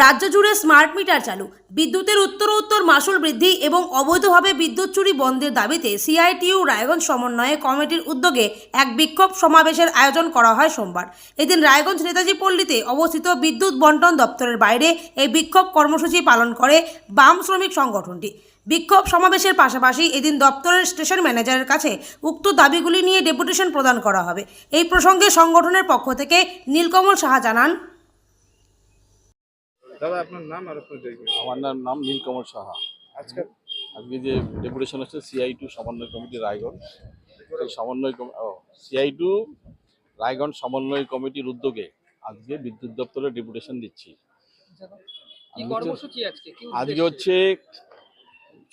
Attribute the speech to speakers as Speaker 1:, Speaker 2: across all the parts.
Speaker 1: রাজ্য জুড়ে smart meter চালু। বিদ্যুতের উত্তরোত্তর মাসুল বৃদ্ধি এবং অবৈধভাবে বিদ্যুৎ চুরি বন্ধের দাবিতে সিআইটিইউ রায়গঞ্জ সমন্বয়ে কমিটির উদ্যোগে এক বিক্ষোভ সমাবেশের আয়োজন করা হয় সোমবার। এদিন রায়গঞ্জ নেতাজি পল্লীতে অবস্থিত বিদ্যুৎ বন্টন দপ্তরের বাইরে এই বিক্ষোভ কর্মসূচি পালন করে বাম শ্রমিক সংগঠনটি। বিক্ষোভ সমাবেশের পাশাপাশি এদিন দপ্তরের স্টেশন ম্যানেজারের কাছে উক্ত দাবিগুলি নিয়ে ডেপুটেশন প্রদান করা হবে। এই প্রসঙ্গে সংগঠনের পক্ষ থেকে নীলকমল সাহা জানান
Speaker 2: দাদা আপনার নাম আর আপনার জায়গা?
Speaker 3: আমার নাম নাম নীলকমল সাহা।
Speaker 2: আজকে
Speaker 3: আজকে যে ডেপুটেশন হচ্ছে সিআই টু সমন্বয় কমিটি রায়গঞ্জ। সেই সমন্বয় সিআই টু রায়গঞ্জ সমন্বয় কমিটির উদ্যোগে আজকে বিদ্যুৎ দপ্তরে ডেপুটেশন দিচ্ছি।
Speaker 4: আজকে?
Speaker 3: হচ্ছে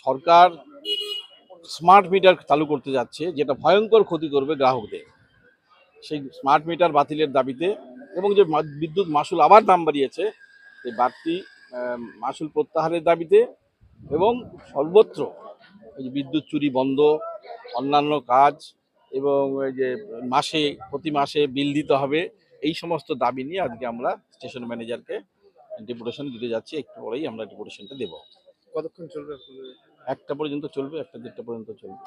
Speaker 3: সরকার স্মার্ট মিটার চালু করতে যাচ্ছে যেটা ভয়ঙ্কর ক্ষতি করবে গ্রাহকদের। সেই স্মার্ট মিটার বাতিলের দাবিতে এবং যে বিদ্যুৎ মাসুল আবার দাম বাড়িয়েছে এই বাড়তি মাসুল প্রত্যাহারের দাবিতে এবং সর্বত্র এই যে বিদ্যুৎ চুরি বন্ধ অন্যান্য কাজ এবং ওই যে মাসে প্রতি মাসে বিল দিতে হবে এই সমস্ত দাবি নিয়ে আজকে আমরা স্টেশন ম্যানেজারকে ডেপুটেশন দিতে যাচ্ছি। একটু পরেই আমরা ডেপুটেশনটা দেবো।
Speaker 2: কতক্ষণ চলবে
Speaker 3: একটা পর্যন্ত চলবে একটা দেড়টা পর্যন্ত চলবে।